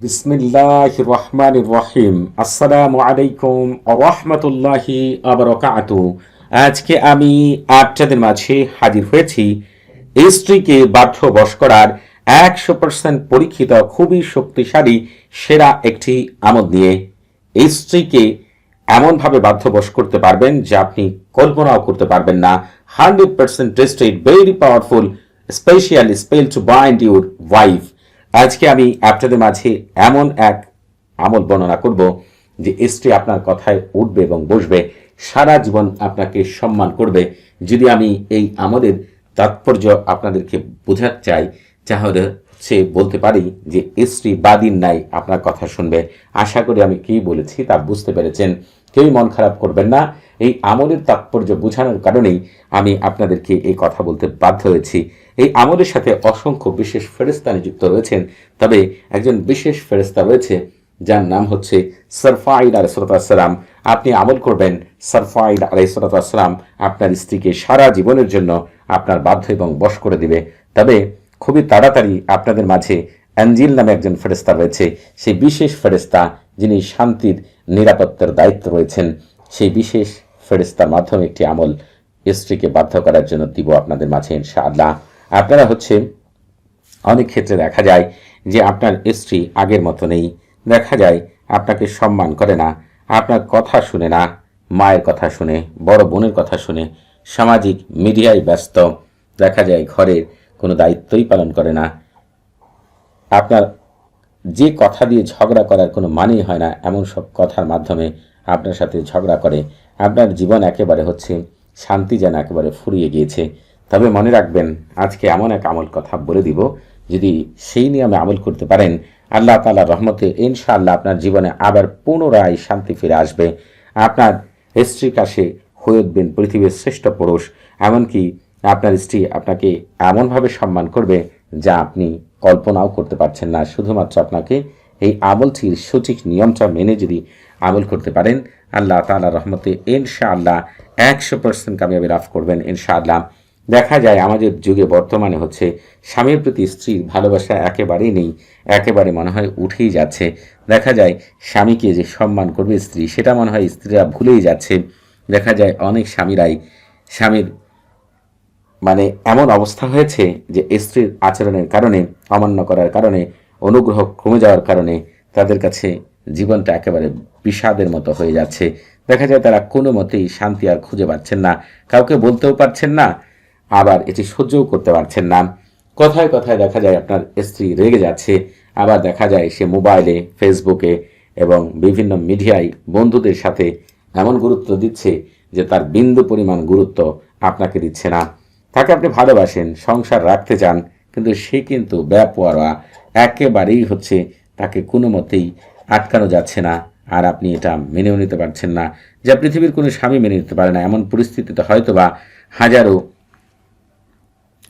বিসমিল্লাহ রহমান রহিম আসসালামু আলাইকুম রহমতুল্লাহি আবরকাত আজকে আমি আপনাদের মাঝে হাজির হয়েছি। স্ত্রীকে বাধ্য বশ করার একশো পার্সেন্ট পরীক্ষিত, খুবই শক্তিশালী, সেরা একটি আমদ নিয়ে স্ত্রীকে এমনভাবে বাধ্যবশ করতে পারবেন যে আপনি কল্পনাও করতে পারবেন না। Hundred percent tested very powerful special spell to bind your wife আজকে আমি আপনাদের মাঝে এমন এক আমল বর্ণনা করব যে স্ত্রী আপনার কথায় উঠবে এবং বসবে, সারা জীবন আপনাকে সম্মান করবে। যদি আমি এই আমলের তাৎপর্য আপনাদেরকে বোঝাতে চাই, তাহলে সে বলতে পারি যে স্ত্রী বাদিন নাই আপনার কথা শুনবে। আশা করি আমি কি বলেছি তা বুঝতে পেরেছেন। কেউই মন খারাপ করবেন না। এই আমলের তাৎপর্য বোঝানোর কারণেই আমি আপনাদেরকে এই কথা বলতে বাধ্য হয়েছি। এই আমলের সাথে অসংখ্য বিশেষ ফেরেস্তা নিযুক্ত রয়েছেন, তবে একজন বিশেষ ফেরেস্তা রয়েছে, যার নাম হচ্ছে সরফাইড আলসরতাম আপনি আমল করবেন সরফাইড আলাইসরতাম আপনার স্ত্রীকে সারা জীবনের জন্য আপনার বাধ্য এবং বশ করে দিবে। তবে খুবই তাড়াতাড়ি আপনাদের মাঝে অ্যাঞ্জিল নামে একজন ফেরেস্তা রয়েছে, সেই বিশেষ ফেরেস্তা যিনি শান্তির, নিরাপত্তার দায়িত্ব রয়েছেন, সেই বিশেষ ফেরেস্তার মাধ্যমে একটি আমল স্ত্রীকে বাধ্য করার জন্য দিব আপনাদের মাঝে, ইনশাআল্লাহ। আপনারা হচ্ছে অনেক ক্ষেত্রে দেখা যায় যে আপনার স্ত্রী আগের মতো নেই। দেখা যায় আপনাকে সম্মান করে না, আপনার কথা শুনে না, মায়ের কথা শুনে, বড় বোনের কথা শুনে, সামাজিক মিডিয়ায় ব্যস্ত। দেখা যায় ঘরের কোনো দায়িত্বই পালন করে না। আপনার যে কথা দিয়ে ঝগড়া করার কোনো মানেই হয় না, এমন সব কথার মাধ্যমে আপনার সাথে ঝগড়া করে। আপনার জীবন একেবারে হচ্ছে শান্তি যেন একেবারে ফুরিয়ে গিয়েছে। তবে মনে রাখবেন, আজকে এমন এক আমল কথা বলে দিব, যদি সেই নিয়মে আমল করতে পারেন, আল্লাহ তালা রহমতে ইনশাআল্লাহ আপনার জীবনে আবার পুনরায় শান্তি ফিরে আসবে। আপনার স্ত্রীর কাছে হয়ে উঠবেন পৃথিবীর শ্রেষ্ঠ পুরুষ, এমনকি আপনার স্ত্রী আপনাকে এমনভাবে সম্মান করবে যা আপনি কল্পনাও করতে পারছেন না। শুধুমাত্র আপনাকে এই আমলটির সঠিক নিয়মটা মেনে যদি আমল করতে পারেন। আল্লাহ তালা রহমতে ইনশাআল্লাহ একশো পার্সেন্ট কামিয়াবি লাভ করবেন ইনশাআল্লাহ। দেখা যায়, আমাদের যুগে বর্তমানে হচ্ছে স্বামীর প্রতি স্ত্রীর ভালোবাসা একেবারেই নেই, একেবারে মনে হয় উঠেই যাচ্ছে। দেখা যায়, স্বামীকে যে সম্মান করবে স্ত্রী, সেটা মনে হয় স্ত্রীরা ভুলেই যাচ্ছে। দেখা যায়, অনেক স্বামীরাই স্বামীর মানে এমন অবস্থা হয়েছে যে স্ত্রীর আচরণের কারণে, অমান্য করার কারণে, অনুগ্রহ কমে যাওয়ার কারণে তাদের কাছে জীবনটা একেবারে বিষাদের মতো হয়ে যাচ্ছে। দেখা যায় তারা কোনো মতেই শান্তি আর খুঁজে পাচ্ছেন না, কাউকে বলতেও পারছেন না, আবার এটি সহ্যও করতে পারছেন না। কথায় কথায় দেখা যায় আপনার স্ত্রী রেগে যাচ্ছে, আবার দেখা যায় সে মোবাইলে, ফেসবুকে এবং বিভিন্ন মিডিয়ায় বন্ধুদের সাথে এমন গুরুত্ব দিচ্ছে যে তার বিন্দু পরিমাণ গুরুত্ব আপনাকে দিচ্ছে না। তাকে আপনি ভালোবাসেন, সংসার রাখতে চান, কিন্তু সে কিন্তু ব্যাপোয়ারা একেবারেই হচ্ছে তাকে কোনো মতেই আটকানো যাচ্ছে না, আর আপনি এটা মেনেও নিতে পারছেন না। যা পৃথিবীর কোনো স্বামী মেনে নিতে পারে না, এমন পরিস্থিতিতে হয়তো বা হাজারো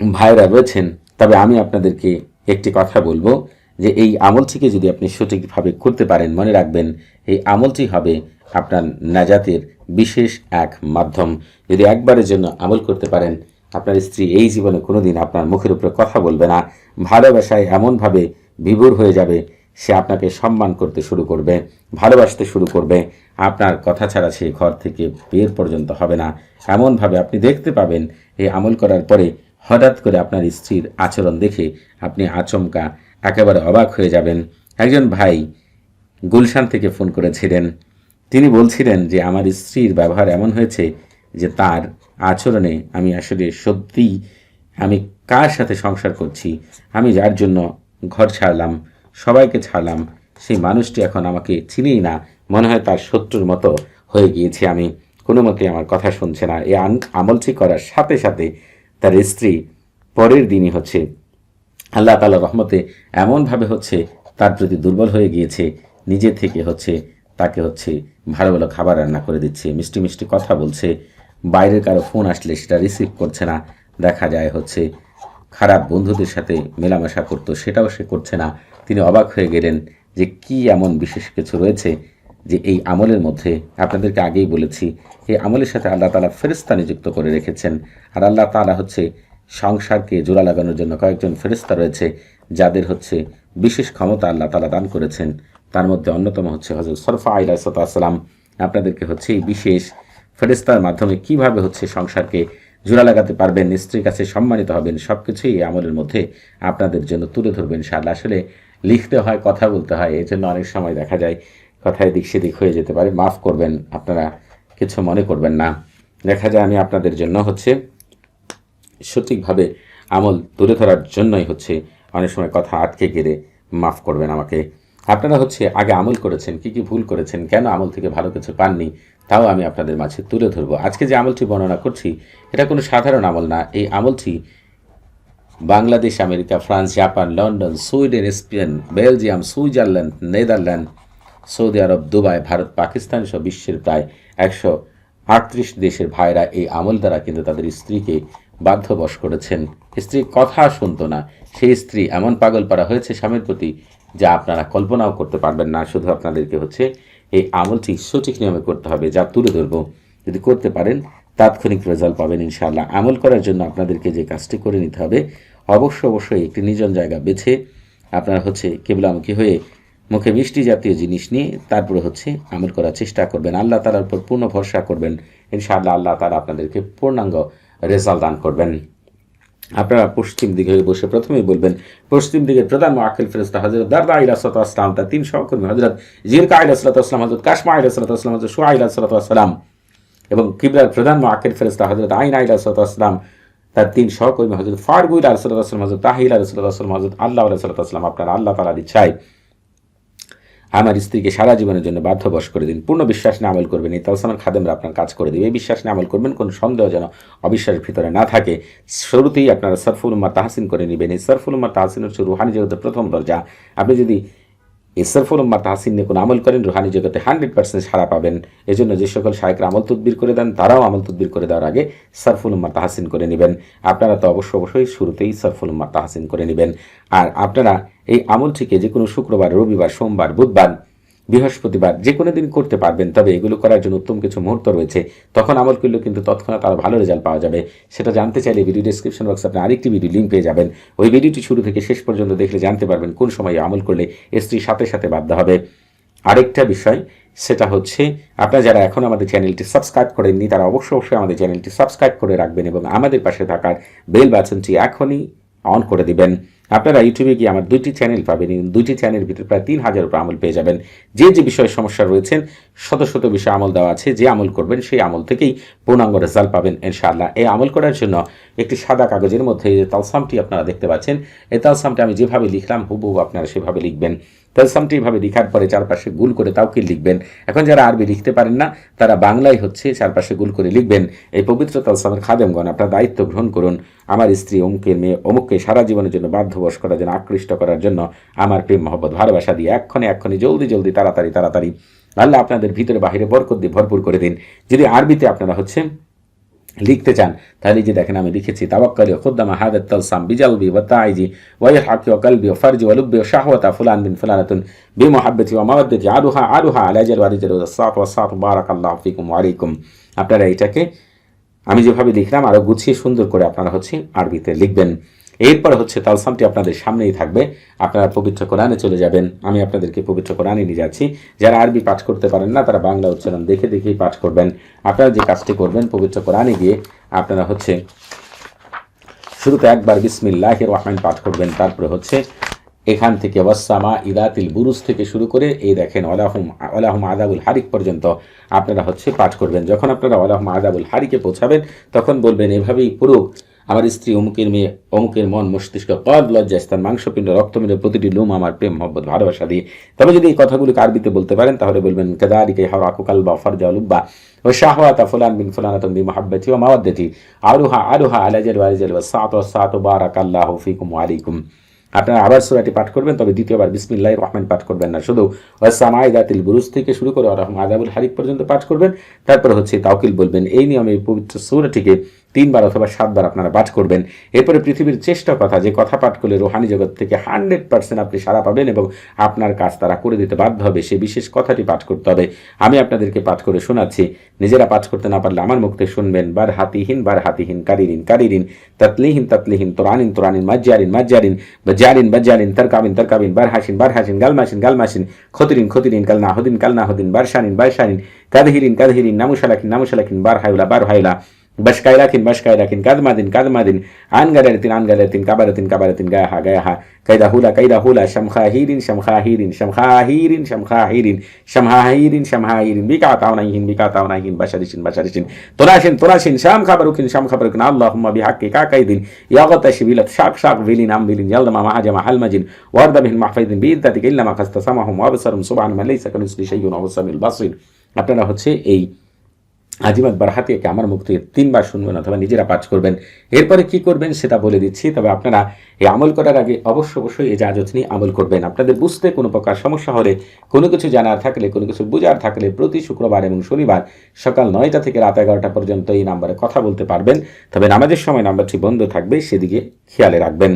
ভাইরা রয়েছেন। তবে আমি আপনাদেরকে একটি কথা বলব, যে এই আমলটিকে যদি আপনি সঠিকভাবে করতে পারেন, মনে রাখবেন, এই আমলটি হবে আপনার নাজাতের বিশেষ এক মাধ্যম। যদি একবারের জন্য আমল করতে পারেন, আপনার স্ত্রী এই জীবনে কোনোদিন আপনার মুখের উপরে কথা বলবে না। ভালোবাসায় এমনভাবে বিভোর হয়ে যাবে সে আপনাকে সম্মান করতে শুরু করবে, ভালোবাসতে শুরু করবে। আপনার কথা ছাড়া সে ঘর থেকে বের পর্যন্ত হবে না। এমনভাবে আপনি দেখতে পাবেন, এই আমল করার পরে হঠাৎ করে আপনার স্ত্রীর আচরণ দেখে আপনি আচমকা একেবারে অবাক হয়ে যাবেন। একজন ভাই গুলশান থেকে ফোন করেছিলেন। তিনি বলছিলেন যে, আমার স্ত্রীর ব্যবহার এমন হয়েছে যে, তার আচরণে আমি আসলে সত্যিই আমি কার সাথে সংসার করছি? আমি যার জন্য ঘর ছাড়লাম সবাইকে ছাড়লাম। সেই মানুষটি এখন আমাকে চিনেই না, মনে হয় তার শত্রুর মতো হয়ে গিয়েছি আমি। কোনো মতে আমার কথা শুনছে না। এই আমলটি করার সাথে সাথে তার স্ত্রী পরের দিনই হচ্ছে, আল্লাহ তালা রহমতে এমনভাবে হচ্ছে তার প্রতি দুর্বল হয়ে গিয়েছে, নিজে থেকে হচ্ছে তাকে হচ্ছে ভালো ভালো খাবার রান্না করে দিচ্ছে, মিষ্টি মিষ্টি কথা বলছে। বাইরের কারও ফোন আসলে সেটা রিসিভ করছে না। দেখা যায় হচ্ছে খারাপ বন্ধুদের সাথে মেলামেশা করতো, সেটাও সে করছে না। তিনি অবাক হয়ে গেলেন যে কি এমন বিশেষ কিছু রয়েছে যে এই আমলের মধ্যে আপনাদেরকে আগেই বলেছি, এই আমলের সাথে আল্লাহ তালা ফেরিস্তা নিযুক্ত করে রেখেছেন। আর আল্লাহ তালা হচ্ছে সংসারকে জোড়া লাগানোর জন্য কয়েকজন ফেরিস্তা রয়েছে, যাদের হচ্ছে বিশেষ ক্ষমতা আল্লাহ তালা দান করেছেন। তার মধ্যে অন্যতম হচ্ছে হজরত সরফা আইলাসালাম আপনাদেরকে হচ্ছে এই বিশেষ ফেরিস্তার মাধ্যমে কীভাবে হচ্ছে সংসারকে জোড়া লাগাতে পারবেন, স্ত্রীর কাছে সম্মানিত হবেন সব কিছুই এই আমলের মধ্যে আপনাদের জন্য তুলে ধরবেন ইনশাআল্লাহ। আসলে লিখতে হয়, কথা বলতে হয় এই জন্য অনেক সময় দেখা যায় কথায় দিক সেদিক হয়ে যেতে পারে। মাফ করবেন, আপনারা কিছু মনে করবেন না। দেখা যায় আমি আপনাদের জন্য হচ্ছে সঠিকভাবে আমল তুলে ধরার জন্যই হচ্ছে অনেক সময় কথা আটকে গেলে মাফ করবেন আমাকে। আপনারা হচ্ছে আগে আমল করেছেন, কি কি ভুল করেছেন, কেন আমল থেকে ভালো কিছু পাননি, তাও আমি আপনাদের মাঝে তুলে ধরবো। আজকে যে আমলটি বর্ণনা করছি, এটা কোনো সাধারণ আমল না। এই আমলটি Bangladesh, America, France, Japan, London, Sweden, Spain, Belgium, Switzerland, Netherland, Saudi Arab, Dubai, Bharat, Pakistan সহ বিশ্বের প্রায় একশো আটত্রিশ দেশের ভাইরা এই আমল দ্বারা কিন্তু তাদের স্ত্রীকে বাধ্যবশ করেছেন। স্ত্রী কথা শুনতো না। সেই স্ত্রী এমন পাগল পারা হয়েছে স্বামীর প্রতি যা আপনারা কল্পনাও করতে পারবেন না। শুধু আপনাদেরকে হচ্ছে এই আমলটি সঠিক নিয়মে করতে হবে, যা তুলে ধরবো। যদি করতে পারেন, তাৎক্ষণিক রেজাল্ট পাবেন ইনশাআল্লাহ। আমল করার জন্য আপনাদেরকে যে কাজটি করে নিতে হবে অবশ্য, অবশ্যই একটি নিজন জায়গা বেছে আপনারা হচ্ছে কেবলামুখী হয়ে মুখে মিষ্টি জাতীয় জিনিস নিয়ে তারপরে হচ্ছে আমল করার চেষ্টা করবেন। আল্লাহ তালার উপর পূর্ণ ভরসা করবেন। ইনশাআল্লাহ আল্লাহ তালা আপনাদেরকে পূর্ণাঙ্গ রেজাল্ট দান করবেন। আপনারা পশ্চিম দিকে বসে প্রথমেই বলবেন, পশ্চিম দিকে প্রধান আকিল ফেরস্তা হজরত দারদা ইলাসত আসলাম তার তিন সহকর্মী হজরত জিরকা ইলাসলাত আসলাম হজরত কাশমা ইলাসলাত আসলাম হজরত সোয়া ইলাসলাত আসলাম এবং কিবলার প্রধান আকিল ফেরস্তা হজরত আইন ইলাসলাত আসলাম তার তিন সহকর্মী হজরত ফারগুল আলসালাত আসলাম হজরত তাহিল আলসালাত আসলাম হজরত আল্লাহ আলসালাত আসলাম আপনার আল্লাহ তালার ইচ্ছায় আমার স্ত্রীকে সারা জীবনের জন্য বাধ্যবশ করে দিন। পূর্ণ বিশ্বাস নিয়ে আমল করবেন। এই তালসামের খাদেমরা আপনার কাজ করে দেবে। এই বিশ্বাস নিয়ে আমল করবেন, কোনো সন্দেহ যেন অবিশ্বাসের ভিতরে না থাকে। শুরুতেই আপনারা সরফুল উম্মার তাহসিন করে নেবেন। এই সরফুল উম্মার তাহসিন হচ্ছে রুহানি জগতের প্রথম দরজা। আপনি যদি এই উম্মা তাহসিন নিয়ে কোনো আমল করেন, রুহানি জগতে হান্ড্রেড পার্সেন্ট সারা পাবেন। এই জন্য যে সকল শায়করা আমল তদবির করে দেন, তারাও আমল তদবির করে দেওয়ার আগে সরফুল উম্মার তাহসিন করে নেবেন। আপনারা তো অবশ্য অবশ্যই শুরুতেই সরফুল উম্মার তাহসিন করে নেবেন। আর আপনারা এই আমলটিকে যে কোনো শুক্রবার, রবিবার, সোমবার, বুধবার বৃহস্পতিবার যে কোনো দিন করতে পারবেন, তবে এগুলো করার জন্য উত্তম কিছু মুহূর্ত রয়েছে। তখন আমল করলেও কিন্তু তৎক্ষণাৎ আরও ভালো রেজাল্ট পাওয়া যাবে। সেটা জানতে চাইলে ভিডিও ডিসক্রিপশন বক্সে আপনি আরেকটি ভিডিও লিঙ্ক পেয়ে যাবেন। ওই ভিডিওটি শুরু থেকে শেষ পর্যন্ত দেখলে জানতে পারবেন কোন সময়ে আমল করলে স্ত্রীর সাথে সাথে বাধ্য হবে। আরেকটা বিষয়, সেটা হচ্ছে আপনারা যারা এখন আমাদের চ্যানেলটি সাবস্ক্রাইব করেননি, তারা অবশ্যই অবশ্যই আমাদের চ্যানেলটি সাবস্ক্রাইব করে রাখবেন এবং আমাদের পাশে থাকার বেল বাটনটি এখনই অন করে দিবেন। আপনারা ইউটিউবে গিয়ে আমার দুইটি চ্যানেল পাবেন। দুইটি চ্যানেলের ভিতরে প্রায় তিন হাজার উপর আমল পেয়ে যাবেন। যে যে বিষয়ে সমস্যা রয়েছেন, শত শত বিষয়ে আমল দেওয়া আছে, যে আমল করবেন সেই আমল থেকেই পূর্ণাঙ্গ রেজাল্ট পাবেন ইনশাআল্লাহ। এই আমল করার জন্য একটি সাদা কাগজের মধ্যে তালসামটি আপনারা দেখতে পাচ্ছেন, এই তালসামটি আমি যেভাবে লিখলাম, হুবহু আপনারা সেভাবে লিখবেন। তালসামটি এভাবে লিখার পরে চারপাশে গুল করে তাওকে লিখবেন? এখন যারা আরবি লিখতে পারেন না, তারা বাংলায় হচ্ছে চারপাশে গুল করে লিখবেন। এই পবিত্র তালসামের খাদেমগণ, আপনার দায়িত্ব গ্রহণ করুন। আমার স্ত্রী অমুকের মেয়ে অমুককে সারা জীবনের জন্য বাধ্যবশ করার জন্য, আকৃষ্ট করার জন্য আমার প্রেম, মহব্বত, ভালোবাসা দিয়ে এক্ষণে এক্ষণে জলদি জলদি, তাড়াতাড়ি তাড়াতাড়ি। আল্লাহ আপনাদের ভিতরে বাহিরে বরকত দিয়ে ভরপুর করে দিন। যদি আরবিতে আপনারা হচ্ছে লিখতে চান। তাহলে যে দেখেন আমি লিখেছি তাবাক্কালি খুদ্দাম হাদাত তালসাম বিজালবি ওয়া তাইজি ওয়া ইয়াহকি ওয়া কলবি ওয়া ফারজি ওয়া লুব্বি ওয়া শাহওয়াতা ফুলান বিন ফুলানাতুন বি মুহাব্বতি ওয়া মাওয়াদ্দাতি আদুহা আদুহা আলা জাল ওয়ারিজাল ওয়া সাত ওয়া সাত, বারাকাল্লাহু ফিকুম ওয়া আলাইকুম। আপনারা এটাকে, আমি যেভাবে লিখলাম আরও গুছিয়ে সুন্দর করে আপনারা হচ্ছে আরবিতে লিখবেন। এরপরে হচ্ছে তালসামটি আপনাদের সামনেই থাকবে। আপনারা পবিত্র কোরআনে চলে যাবেন। আমি আপনাদেরকে পবিত্র কোরআনে নিয়ে যাচ্ছি। যারা আরবি পাঠ করতে পারেন না, তারা বাংলা উচ্চারণ দেখে দেখেই পাঠ করবেন। আপনারা যে কাজটি করবেন, পবিত্র কোরআনে গিয়ে আপনারা হচ্ছে শুরুতে একবার বিসমিল্লাহ রহমান পাঠ করবেন। তারপরে হচ্ছে এখান থেকে ওয়াসামা ইদাতিল বুরুজ থেকে শুরু করে এই দেখেন ওলাহুম ওলাহুম আদাবুল হারিক পর্যন্ত আপনারা হচ্ছে পাঠ করবেন। যখন আপনারা ওলাহুম আদাবুল হারিকে পৌঁছাবেন, তখন বলবেন, এভাবেই পুরো আমার স্ত্রী অমুকের মেয়ে, অমুকের মন মস্তিষ্ক কদ লজ্জা স্থান মাংসপিণ্ড রক্তমিণ্ড প্রতিটি লোম আমার প্রেম, মহব্বত, ভালোবাসা দিয়ে। তবে যদি এই কথাগুলোকে আরবিতে বলতে পারেন, তাহলে বলবেন, কেদারিকে হাওয়া কুকাল বা ফরজা লুব্বা ও শাহওয়াতা ফুলান বিন ফুলানাতম বি মহাব্বতি ও মাওয়াদ্দতি আরুহা আরুহা আলাজাল ওয়ারিজাল ওয়া সাত ওয়া সাত বারাকাল্লাহু ফিকুম ওয়া আলাইকুম। আপনারা আবার সুরাটি পাঠ করবেন, তবে দ্বিতীয়বার বিসমিল্লাহ রহমান পাঠ করবেন না, শুধু ওয়াসামাই দাতিল বুরুজ থেকে শুরু করে রহমান আদাবুল হারিক পর্যন্ত পাঠ করবেন। তারপর হচ্ছে তাওকিল বলবেন, এই নিয়মে পবিত্র সুরাটিকে তিনবার অথবা সাতবার আপনারা পাঠ করবেন। এরপরে পৃথিবীর চেষ্টা কথা, যে কথা পাঠ করলে রোহানি জগৎ থেকে হান্ড্রেড পার্সেন্ট আপনি সারা পাবেন এবং আপনার কাজ তারা করে দিতে বাধ্য হবে। সে বিশেষ কথাটি পাঠ করতে হবে। আমি আপনাদেরকে পাঠ করে শোনাচ্ছি। নিজেরা পাঠ করতে না পারলে আমার মুখ থেকে শুনবেন, বার হাতিহীন বার হাতিহীন, কারিরিন কারিরিন, তাতলিহীন তাতলিহীন, তোরানিন তোরানিন, মাজ্জারিন মাজ্জারিন বাজারিন বাজারিন তারকাবিন তারকাবিন বার হাসিন বার হাসিন, গালমাসিন গালমাসিন, খতিরিন খতিরিন কাল নাহদিন কাল নাহদিন বারশানিন বারশানিন কাদহিরিন কাদহিরিন, নামুশালাকিন নামুশালাকিন বার হাইলা বার হাইলা bashkairakin bashkairakin kadmadin kadmadin angaratin angaratin kabaratin kabaratin gayaha gayaha kaida hula kaida hula shamkhahirin shamkhahirin shamkhahirin shamkhahirin shamkhahirin shamkhahirin bikatawnahin bikatawnahin basharishin basharishin torashin torashin sham khabarukin sham khabarukin allahumma bihaqqi kakaidin yaghtash bilat shaq shaq vilin am vilin yaldama mahajama halmajin warda bihim mahfaidin biiddatika illa ma qastasamahum wa absarum subhana man laysa kamithlihi shay'un wa huwa as-sami'ul basir আপনারা হচ্ছে এই আজিমাত বারহাতিয়াকে আমার মুখ থেকে তিনবার শুনবেন অথবা নিজেরা পাঠ করবেন। এরপরে কি করবেন সেটা বলে দিচ্ছি, তবে আপনারা এই আমল করার আগে অবশ্য অবশ্যই এই জাজত নিয়ে আমল করবেন। আপনাদের বুঝতে কোনো প্রকার সমস্যা হলে, কোনো কিছু জানার থাকলে, কোনো কিছু বোঝার থাকলে প্রতি শুক্রবার এবং শনিবার সকাল নয়টা থেকে রাত এগারোটা পর্যন্ত এই নাম্বারে কথা বলতে পারবেন। তবে নামাজের সময় নাম্বারটি বন্ধ থাকবে, সেদিকে খেয়ালে রাখবেন।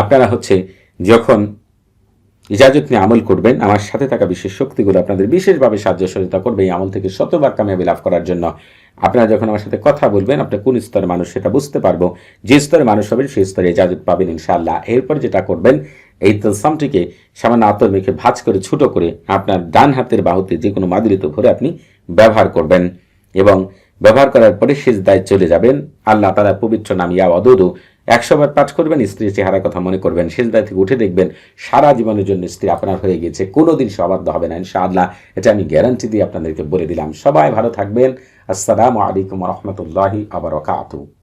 আপনারা হচ্ছে যখন ইজাজত নিয়ে আমল করবেন। আমার সাথে থাকা বিশেষ শক্তিগুলো আপনাদের বিশেষভাবে সাহায্য সহযোগিতা করবে এই আমল থেকে শতভাগ কামিয়াবি লাভ করার জন্য। আপনারা যখন আমার সাথে কথা বলবেন আপনার কোন স্তরের মানুষ সেটা বুঝতে পারব। যে স্তরে মানুষ হবেন, সেই স্তরে ইজাজত পাবেন ইনশাআল্লাহ। এরপর যেটা করবেন, এই তলসামটিকে সামান্য আতর মেখে ভাজ করে, ছোট করে আপনার ডান হাতের বাহুতে যে কোনো মাদুলিতে ভরে আপনি ব্যবহার করবেন এবং ব্যবহার করার পরে শেষ দায় চলে যাবেন। আল্লাহ তারা পবিত্র নাম ইয়া অদুদু একশো বার পাঠ করবেন, স্ত্রীর চেহারার কথা মনে করবেন দায় থেকে উঠে দেখবেন সারা জীবনের জন্য স্ত্রী আপনার হয়ে গেছে কোনোদিন সে অবাধ্য হবে না, ইনশাআল্লাহ। এটা আমি গ্যারান্টি দিয়ে আপনাদেরকে বলে দিলাম। সবাই ভালো থাকবেন। আসসালামু আলাইকুম রহমতুল্লাহি আবার